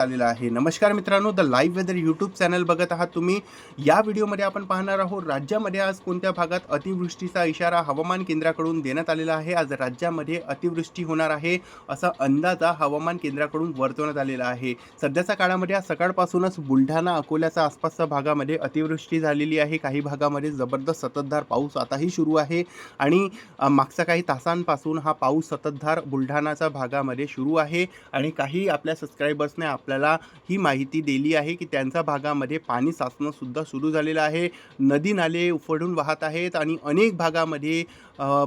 आलेला आहे. नमस्कार मित्रांनो the live weather YouTube channel बघत आहात तुम्ही. या व्हिडिओमध्ये आपण पाहणार आहोत राज्यामध्ये आज कोणत्या भागात अतिवृष्टीचा इशारा हवामान केंद्राकडून देण्यात आलेला आहे? आज राज्यामध्ये अतिवृष्टी होणार आहे असा अंदाजा हवामान केंद्राकडून वर्तवण्यात आलेला आहे. सध्याच्या काळामध्ये आज सकाळपासूनच बुलढाणा अकोल्याच्या आसपासच्या भागामध्ये अतिवृष्टी झालेली आहे. काही भागामध्ये जबरदस्त सततधार पाऊस आताही सुरू आहे आणि मागच्या काही तासांपासून हा पाऊस सततधार बुलढाणाच्या भागामध्ये सुरू आहे आणि काही आपल्या सबस्क्रायबर्सने आपल्याला ही माहिती दिली आहे की त्यांच्या भागामध्ये पाणी साचणंसुद्धा सुरू झालेलं आहे. नदी नाले उफडून वाहत आहेत आणि अनेक भागामध्ये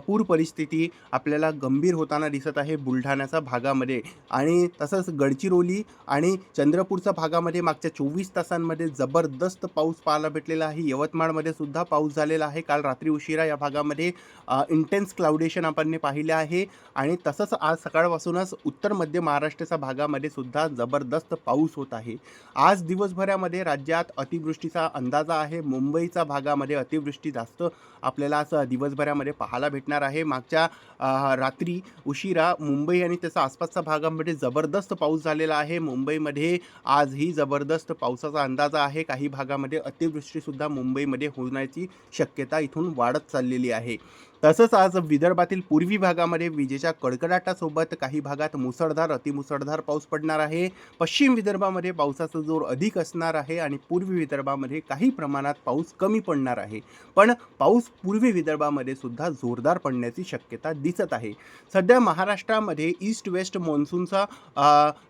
पूर परिस्थिती आपल्याला गंभीर होताना दिसत आहे बुलढाण्याच्या भागामध्ये. आणि तसंच गडचिरोली आणि चंद्रपूरच्या भागामध्ये मागच्या चोवीस तासांमध्ये जबरदस्त पाऊस पाहायला भेटलेला आहे. यवतमाळमध्ये सुद्धा पाऊस झालेला आहे. काल रात्री उशिरा या भागामध्ये इंटेन्स क्लाउडेशन आपण पाहिले आहे. आणि तसंच आज सकाळपासूनच उत्तर मध्य महाराष्ट्राच्या भागामध्ये सुद्धा जबरदस्त पाऊस होत आहे. आज दिवसभरामध्ये राज्यात अतिवृष्टीचा अंदाजा आहे. मुंबईच्या भागामध्ये अतिवृष्टी जास्त आपल्याला असं दिवसभरामध्ये पाहायला भेटणार आहे. मागच्या रात्री उशिरा मुंबई आणि त्याच्या आसपासच्या भागामध्ये जबरदस्त पाऊस झालेला आहे. मुंबईमध्ये आजही जबरदस्त पावसाचा अंदाजा आहे. काही भागामध्ये अतिवृष्टीसुद्धा मुंबईमध्ये होण्याची शक्यता इथून वाढत चाललेली आहे. तसंच आज विदर्भातील पूर्वी भागामध्ये विजेच्या कडकडाटासोबत काही भागात मुसळधार अतिमुसळधार पाऊस पडणार आहे. पश्चिम विदर्भामध्ये पावसाचा जोर अधिक असणार आहे आणि पूर्वी विदर्भामध्ये काही प्रमाणात पाऊस कमी पडणार आहे. पण पाऊस पूर्वी विदर्भामध्ये सुद्धा जोरदार पडण्याची शक्यता दिसत आहे. सध्या महाराष्ट्रामध्ये ईस्ट वेस्ट मान्सूनचा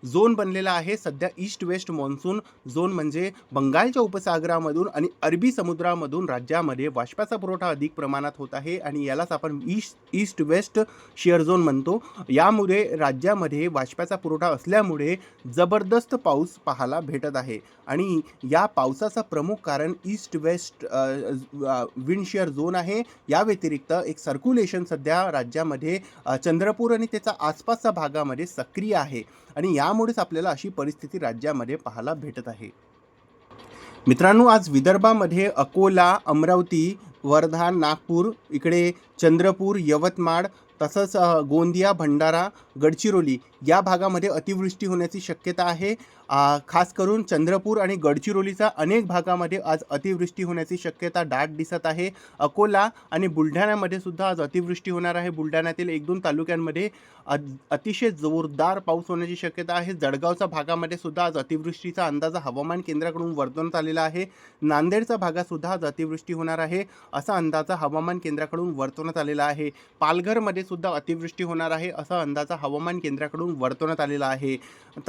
झोन बनलेला आहे. सध्या ईस्ट वेस्ट मान्सून झोन म्हणजे बंगालच्या उपसागरामधून आणि अरबी समुद्रामधून राज्यामध्ये बाष्पाचा पुरवठा अधिक प्रमाणात होत आहे आणि याला यालाच आपण east east west shear zone म्हणतो. यामुळे राज्यामध्ये बाष्पाचा पुरवठा असल्यामुळे जबरदस्त पाऊस पाहायला भेटत आहे. आणि या पावसाचं प्रमुख कारण east west wind shear zone आहे. या व्यतिरिक्त एक सर्क्युलेशन सध्या राज्यामध्ये चंद्रपूर आणि त्याचा आसपासच्या भागामध्ये सक्रिय आहे. आणि यामुळेच आपल्याला अशी परिस्थिती राज्यामध्ये पाहायला भेटत आहे. मित्रांनो आज विदर्भामध्ये अकोला अमरावती वर्धा नागपूर इकडे चंद्रपूर यवतमाळ तसंच गोंदिया भंडारा गडचिरोली या भागामध्ये अतिवृष्टी होण्याची शक्यता आहे. खास करून चंद्रपूर आणि गडचिरोलीचा अनेक भागामध्ये आज अतिवृष्टी होण्याची शक्यता दाट दिसत आहे. अकोला आणि बुलढाण्यामध्ये सुद्धा आज अतिवृष्टी होणार आहे. बुलढाण्यातील एक दोन तालुक्यांमध्ये अतिशय जोरदार पाऊस होण्याची शक्यता आहे. जळगावच्या भागामध्ये सुद्धा आज अतिवृष्टीचा अंदाज हवामान केंद्राकडून वर्तवण्यात आलेला आहे. नांदेडचा भागासुद्धा आज अतिवृष्टी होणार आहे असा अंदाजा हवामान केंद्राकडून वर्तवण्यात आलेला आहे. पालघरमध्ये सुद्धा अतिवृष्टी होणार आहे असा अंदाज हवामान केंद्राकडून वर्तवण्यात आलेला आहे.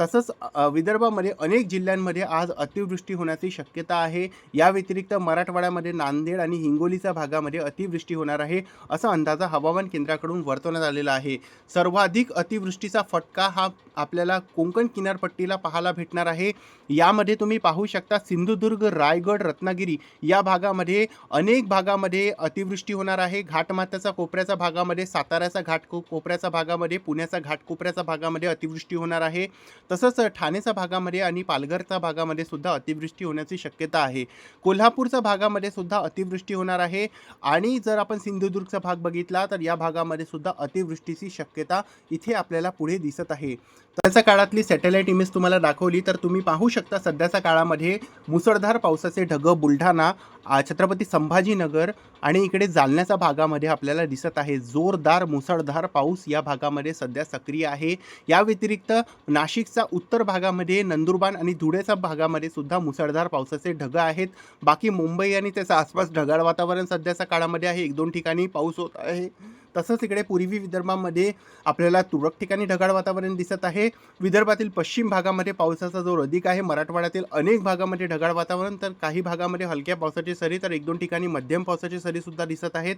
तसंच विदर्भामध्ये अनेक जिल्ह्यांमध्ये आज अतिवृष्टी होण्याची शक्यता आहे. या व्यतिरिक्त मराठवाड्यामध्ये नांदेड आणि हिंगोलीच्या भागामध्ये अतिवृष्टी होणार आहे असा अंदाजा हवामान केंद्राकडून वर्तवण्यात आलेला आहे. सर्वाधिक अतिवृष्टीचा फटका हा आपल्याला कोकण किनारपट्टीला पाहायला भेटणार आहे. यामध्ये तुम्ही पाहू शकता सिंधुदुर्ग रायगड रत्नागिरी या भागामध्ये अनेक भागामध्ये अतिवृष्टी होणार आहे. घाटमात्याचा कोपऱ्याच्या भागामध्ये साताऱ्याचा घाट को कोपऱ्याच्या भागामध्ये पुण्याचा घाटकोपऱ्याच्या भागामध्ये अतिवृष्टी होणार आहे. तसंच ठाणेचा भागामध्ये आणि पालघरच्या भागामध्ये सुद्धा अतिवृष्टी होण्याची शक्यता आहे. कोल्हापूरच्या भागामध्ये सुद्धा अतिवृष्टी होणार आहे. आणि जर आपण सिंधुदुर्गचा भाग बघितला तर या भागामध्ये सुद्धा अतिवृष्टीची शक्यता इथे आपल्याला पुढे दिसत आहे. त्याच्या काळातली सॅटेलाईट इमेज तुम्हाला दाखवली तर तुम्ही पाहू शकता सध्याच्या काळामध्ये मुसळधार पावसाचे ढगं बुलढाणा छत्रपती संभाजीनगर आणि इकडे जालन्याच्या भागामध्ये आपल्याला दिसत आहे. जोरदार मुसळधार पाऊस या भागामध्ये सध्या सक्रिय आहे. या व्यतिरिक्त नाशिकचा उत्तर भागामध्ये नंदुरबार आणि धुळेच्या भागामध्ये सुद्धा मुसळधार पावसाचे ढगं आहेत. बाकी मुंबई आणि त्याच्या आसपास ढगाळ वातावरण सध्याच्या काळामध्ये आहे. एक दोन ठिकाणी पाऊस होत आहे. तसंच इकडे पूर्वी विदर्भामध्ये आपल्याला तुरळक ठिकाणी ढगाळ वातावरण दिसत आहे. विदर्भातील पश्चिम भागामध्ये पावसाचा जोर अधिक आहे. मराठवाड्यातील अनेक भागामध्ये ढगाळ वातावरण तर काही भागामध्ये हलक्या पावसाची सरी तर एक दोन ठिकाणी मध्यम पावसाची सरीसुद्धा दिसत आहेत.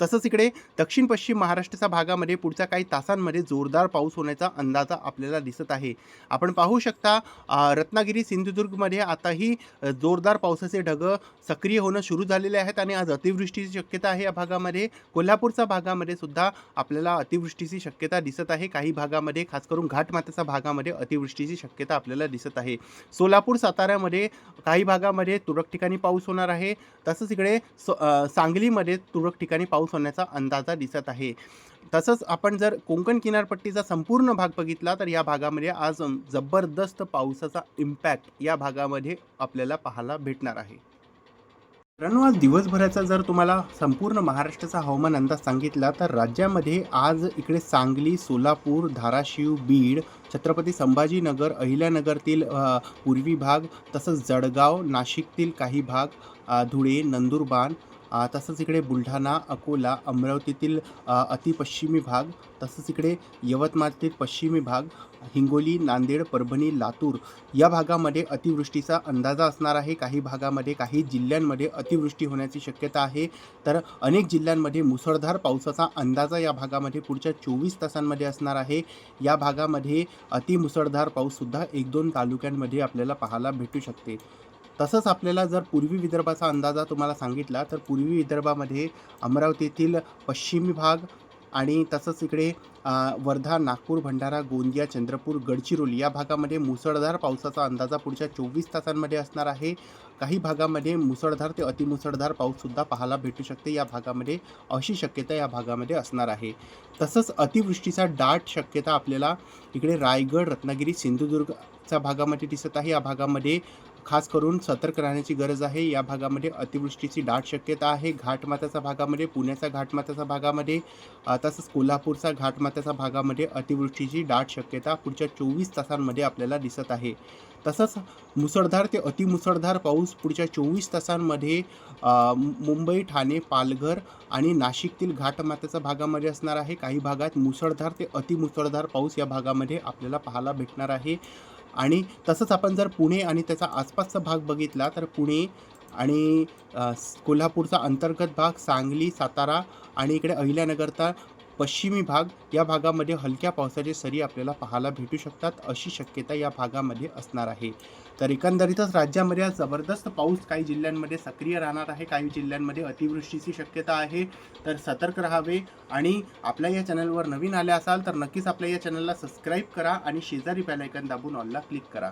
तसंच इकडे दक्षिण पश्चिम महाराष्ट्राच्या भागामध्ये पुढच्या काही तासांमध्ये जोरदार पाऊस होण्याचा अंदाजा आपल्याला दिसत आहे. आपण पाहू शकता रत्नागिरी सिंधुदुर्गमध्ये आताही जोरदार पावसाचे ढगं सक्रिय होणं सुरू झालेले आहेत आणि आज अतिवृष्टीची शक्यता आहे या भागामध्ये. कोल्हापूरच्या भागामध्ये सुद्धा आपल्याला अतिवृष्टीची शक्यता दिसत आहे. काही भागामध्ये खास करून घाटमाथ्याच्या भागामध्ये अतिवृष्टीची शक्यता आपल्याला दिसत आहे. सोलापूर साताऱ्यामध्ये काही भागामध्ये तुरळक ठिकाणी पाऊस होणार आहे. तसंच इकडे सांगलीमध्ये तुरळक ठिकाणी पाऊस होण्याचा अंदाजा दिसत आहे. तसंच आपण जर कोकण किनारपट्टीचा संपूर्ण भाग बघितला तर या भागामध्ये आज जबरदस्त पावसाचा इम्पॅक्ट या भागामध्ये आपल्याला पाहायला भेटणार आहे. मित्रांनो आज दिवसभराचा जर तुम्हाला संपूर्ण महाराष्ट्राचा हवामान अंदाज सांगितला तर राज्यामध्ये आज इकडे सांगली सोलापूर धाराशिव बीड छत्रपती संभाजीनगर अहिल्यानगरतील पूर्वी भाग तसंच जळगाव नाशिकतील काही भाग धुळे नंदुरबार तसंच इकडे बुलढाणा अकोला अमरावतीतील अतिपश्चिमी भाग तसंच इकडे यवतमाळतील पश्चिमी भाग हिंगोली नांदेड परभणी लातूर या भागामध्ये अतिवृष्टीचा अंदाजा असणार आहे. काही भागामध्ये काही जिल्ह्यांमध्ये अतिवृष्टी होण्याची शक्यता आहे. तर अनेक जिल्ह्यांमध्ये मुसळधार पावसाचा अंदाजा या भागामध्ये पुढच्या चोवीस तासांमध्ये असणार आहे. या भागामध्ये अतिमुसळधार पाऊससुद्धा एक दोन तालुक्यांमध्ये आपल्याला पाहायला भेटू शकते. तसंच आपल्याला जर पूर्वी विदर्भाचा अंदाजा तुम्हाला सांगितला तर पूर्वी विदर्भामध्ये अमरावतीतील पश्चिमी भाग आणि तसंच इकडे वर्धा नागपूर भंडारा गोंदिया चंद्रपूर गडचिरोली या भागामध्ये मुसळधार पावसाचा अंदाजा पुढच्या चोवीस तासांमध्ये असणार आहे. काही भागामध्ये मुसळधार ते अतिमुसळधार पाऊससुद्धा पाहायला भेटू शकते. या भागामध्ये अशी शक्यता या भागामध्ये असणार आहे. तसंच अतिवृष्टीचा दाट शक्यता आपल्याला इकडे रायगड रत्नागिरी सिंधुदुर्गच्या भागामध्ये दिसत आहे. या भागामध्ये खास करून सतर्क राहण्याची गरज आहे. या भागामध्ये अतिवृष्टीची दाट शक्यता आहे. घाटमाथ्याच्या भागामध्ये पुण्याच्या घाटमाथ्याच्या भागामध्ये तसंच कोल्हापूरचा घाटमाथ्याच्या भागामध्ये अतिवृष्टीची दाट शक्यता पुढच्या चोवीस तासांमध्ये आपल्याला दिसत आहे. तसंच मुसळधार ते अतिमुसळधार पाऊस पुढच्या चोवीस तासांमध्ये मुंबई ठाणे पालघर आणि नाशिकतील घाटमाथ्याच्या भागामध्ये असणार आहे. काही भागात मुसळधार ते अतिमुसळधार पाऊस या भागामध्ये आपल्याला पाहायला भेटणार आहे. आणि तसंच आपण जर पुणे आणि त्याचा आसपासचा भाग बघितला तर पुणे आणि कोल्हापूरचा अंतर्गत भाग सांगली सातारा आणि इकडे अहिल्यानगरचा पश्चिमी भाग या भागामध्ये हलक्या पावसाचे सरी आपल्याला पाहायला भेटू शकतात. अशी शक्यता या भागामध्ये असणार आहे. तर एकंदरीतच राज्यामध्ये आज जबरदस्त पाऊस काही जिल्ह्यांमध्ये सक्रिय राहणार आहे काही जिल्ह्यांमध्ये अतिवृष्टीची शक्यता आहे. तर सतर्क राहावे आणि आपल्या या चॅनलवर नवीन आले असाल तर नक्कीच आपल्या या चॅनलला सबस्क्राईब करा आणि शेजारी बेल दाबून ऑलला क्लिक करा.